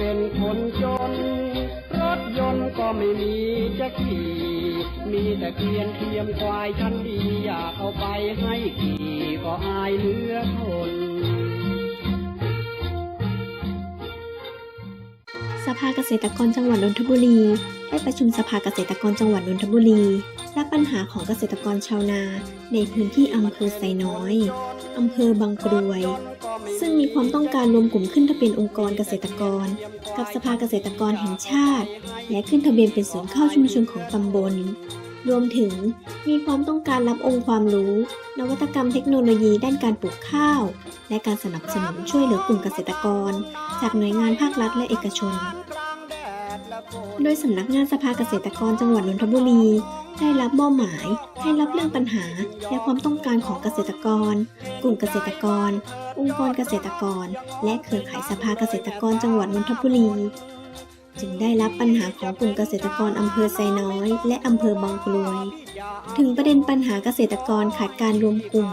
ป็นคนจน รถยนต์ก็ไม่มีจะขี่ มีแต่เกวียนเทียมควายชั้นดีอยากเอาไปให้ขี่ก็อายเลือทนสภาเกษตรกรจังหวัดนนทบุรี ได้ประชุมสภาเกษตรกรจังหวัดนนทบุรี และปัญหาของเกษตรกรชาวนา ในพื้นที่อำเภอไซน้อย อำเภอบางกรวย ซึ่งมีความต้องการรวมกลุ่มขึ้นทะเบียนองค์กรเกษตรกร กับสภาเกษตรกรแห่งชาติ และขึ้นทะเบียนเป็นศูนย์ข้าวชุมชนของตำบล รวมถึงมีความต้องการรับองค์ความรู้ นวัตกรรมเทคโนโลยีด้านการปลูกข้าว และการสนับสนุนช่วยเหลือกลุ่มเกษตรกร จากหน่วยงานภาครัฐและเอกชน โดยสำนักงานสภาเกษตรกรจังหวัดนนทบุรี ได้รับมอบหมายให้รับเรื่องปัญหาและความต้องการของเกษตรกร กลุ่มเกษตรกร องค์กรเกษตรกร และเครือข่ายสภาเกษตรกรจังหวัดนนทบุรี จึงได้รับปัญหาของกลุ่มเกษตรกรอำเภอไซน้อย และอำเภอบางกรวย ถึงประเด็นปัญหาเกษตรกรขาดการรวมกลุ่ม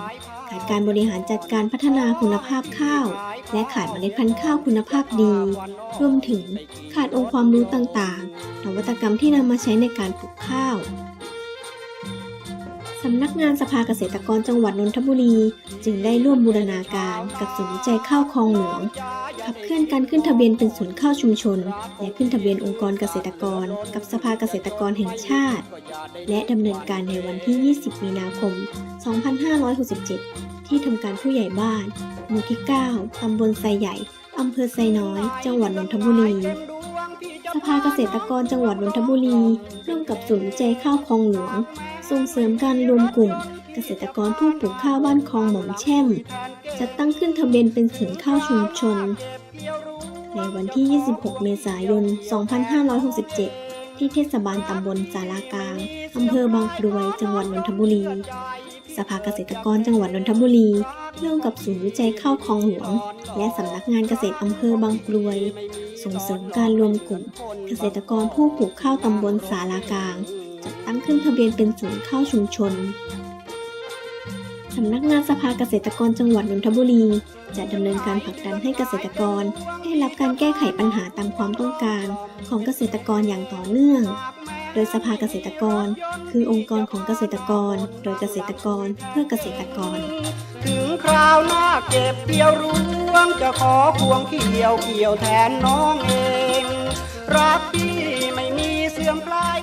ขาดการบริหารจัดการพัฒนาคุณภาพข้าว และขาดเมล็ดพันธุ์ข้าวคุณภาพดี รวมถึงขาดองค์ความรู้ต่างๆนวัตกรรมที่นำมาใช้ในการปลูกข้าว สำนักงานสภาเกษตรกรจังหวัดนนทบุรี จึงได้ร่วมบูรณาการกับศูนย์วิจัยข้าวคลองหลวงขับเคลื่อนการขึ้นทะเบียนเป็นศูนย์ข้าวชุมชน และขึ้นทะเบียนองค์กรเกษตรกร กับสภาเกษตรกรแห่งชาติ และดำเนินการในวันที่ 20 มีนาคม 2567 ที่ทำการผู้ใหญ่บ้านหมู่ที่ 9 ตำบลไซใหญ่อำเภอไซน้อย จังหวัดนนทบุรี สภาเกษตรกรจังหวัดนนทบุรี ร่วมกับศูนย์วิจัยข้าวคลองหลวง ส่งเสริมการรวมกลุ่ม เกษตรกรผู้ปลูกข้าวบ้านคลองหม่อมแช่มจัดตั้งขึ้นทะเบียนเป็นศูนย์ข้าวชุมชน ในวันที่ 26 เมษายน 2567 ที่เทศบาลตำบลสารากลางอำเภอบางกรวย จังหวัดนนทบุรี สภาเกษตรกรจังหวัดนนทบุรีร่วมกับศูนย์วิจัยข้าวคลองหลวง และสำนักงานเกษตรอำเภอบางกรวย ส่งเสริมการรวมกลุ่ม เกษตรกรผู้ปลูกข้าวตำบลสารากลาง จัดตั้งขึ้นทะเบียนเป็นศูนย์ข้าวชุมชนสำนักงานสภาเกษตรกรจังหวัดนนทบุรี จะดำเนินการผลักดันให้เกษตรกร ได้รับการแก้ไขปัญหาตามความต้องการของเกษตรกรอย่างต่อเนื่อง โดยสภาเกษตรกร คือองค์กรของเกษตรกร โดยเกษตรกรเพื่อเกษตรกร ถึงคราวหน้าเก็บเกี่ยวรวงจะขอควงเกี่ยวเกี่ยวแทนน้องเอง รักที่ไม่มีเสื่อมปลาย